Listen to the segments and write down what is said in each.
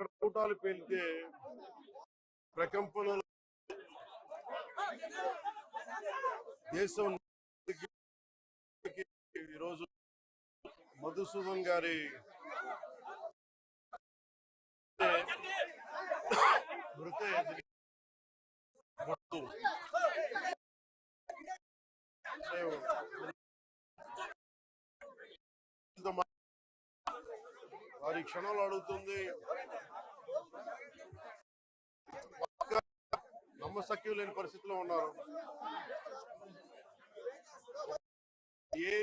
అక్కడ కూటాలు పేలితే ప్రకంపనలు దేశం ఈరోజు మధుసూదన్ గారి వారి క్షణాలు అడుగుతుంది. నమ్మశక్యం లేని పరిస్థితిలో ఉన్నారు. ఏ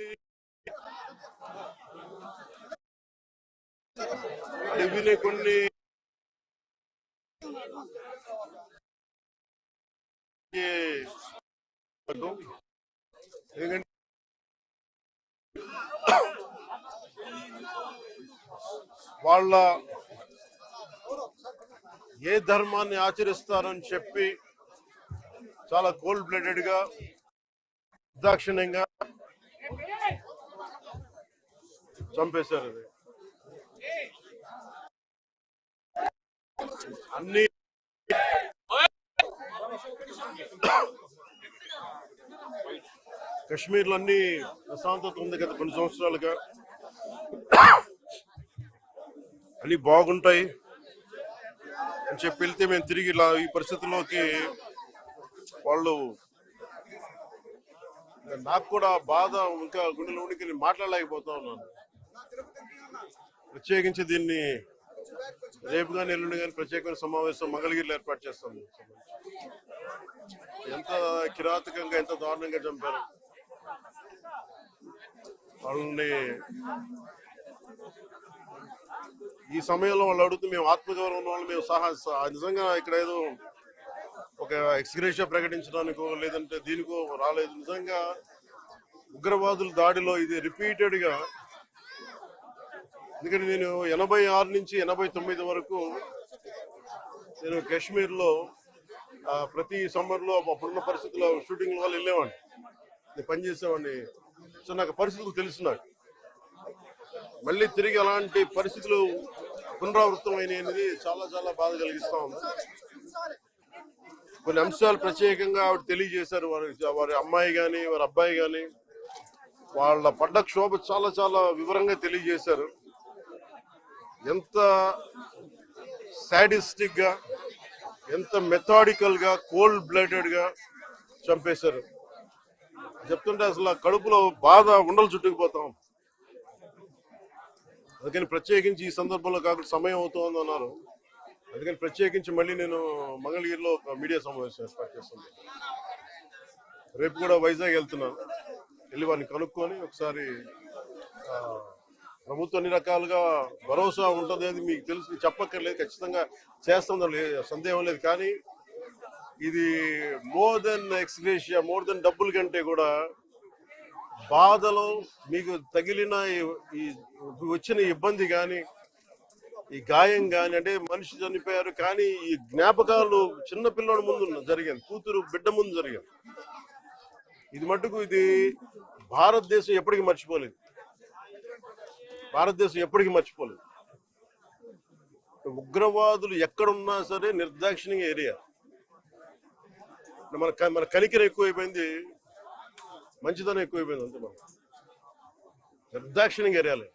అడవిని కొన్ని ఎందుకంటే వాళ్ళ ఏ ధర్మాన్ని ఆచరిస్తారని చెప్పి చాలా కోల్డ్ బ్లడెడ్గా దాక్షిణ్యంగా చంపేశారు అది. అన్ని కశ్మీర్లో అన్ని ప్రశాంతత ఉంది గత కొన్ని సంవత్సరాలుగా. అన్ని బాగుంటాయి అని చెప్పి వెళ్తే మేము తిరిగి ఇలా ఈ పరిస్థితుల్లోకి వాళ్ళు నాకు కూడా బాధ ఇంకా గుండెలో ఉనికి మాట్లాడలేకపోతా ఉన్నాను ప్రత్యేకించి దీన్ని రేపు కానీ ఎల్లుండి కానీ ప్రత్యేకమైన సమావేశం మంగళగిరిలో ఏర్పాటు చేస్తాం ఎంత కిరాతకంగా ఎంత దారుణంగా చంపారు. వాళ్ళని ఈ సమయంలో వాళ్ళు అడుగుతూ మేము ఆత్మగౌరవం ఉన్న వాళ్ళు మేము సహా- నిజంగా ఇక్కడ ఏదో ఒక ఎక్స్గ్రేషియా ప్రకటించడానికో లేదంటే దీనికో రాలేదు. నిజంగా ఉగ్రవాదుల దాడిలో ఇది రిపీటెడ్గా ఎందుకంటే నేను ఎనభై ఆరు నుంచి ఎనభై తొమ్మిది వరకు నేను కాశ్మీర్లో ప్రతి సమ్మర్లో అప్పుడున్న పరిస్థితుల్లో షూటింగ్ వల్ల వెళ్ళేవాడిని. నేను పనిచేసేవాడిని సో నాకు పరిస్థితులు తెలుసు నాకు. మళ్ళీ తిరిగి అలాంటి పరిస్థితులు పునరావృతం అయినది చాలా చాలా బాధ కలిగిస్తా ఉంది. కొన్ని అంశాలు ప్రత్యేకంగా ఆవిడ తెలియజేశారు. వారి వారి అమ్మాయి కానీ వారి అబ్బాయి కానీ వాళ్ళ పడ్డ క్షోభ చాలా చాలా వివరంగా తెలియజేశారు. ఎంత సాడిస్టిక్గా ఎంత మెథాడికల్గా కోల్డ్ బ్లడెడ్గా చంపేశారు. చెప్తుంటే అసలు కడుపులో బాధ ఉండలు చుట్టుకుపోతాం. అందుకని ప్రత్యేకించి ఈ సందర్భంలో కాకుండా సమయం అవుతోంది అన్నారు అందుకని ప్రత్యేకించి మళ్ళీ నేను మంగళగిరిలో ఒక మీడియా సమావేశం ఏర్పాటు చేస్తుంది. రేపు కూడా వైజాగ్ వెళ్తున్నాను. వెళ్ళి వారిని కనుక్కొని ఒకసారి ప్రభుత్వం అన్ని రకాలుగా భరోసా ఉంటుంది అది మీకు తెలుసు. చెప్పక్కర్లేదు ఖచ్చితంగా చేస్తుందో లేదు సందేహం లేదు. కానీ ఇది more than ex gratia more than డబ్బుల కంటే కూడా బాధలో మీకు తగిలిన ఈ వచ్చిన ఇబ్బంది కానీ ఈ గాయం కానీ అంటే మనిషి చనిపోయారు కానీ ఈ జ్ఞాపకాలు చిన్న పిల్లోడి ముందు ఉన్న- జరిగింది కూతురు బిడ్డ ముందు జరిగింది ఇది మటుకు ఇది భారతదేశం ఎప్పటికీ మర్చిపోలేదు. భారతదేశం ఎప్పటికీ మర్చిపోలేదు. ఉగ్రవాదులు ఎక్కడున్నా సరే నిర్దాక్షిణ్యంగా ఏరియా మన మన కనికిర ఎక్కువైపోయింది మంచిదనం ఎక్కువైపోయింది అంతే మనం. నిర్దాక్షిణ్యంగా ఏరియాలి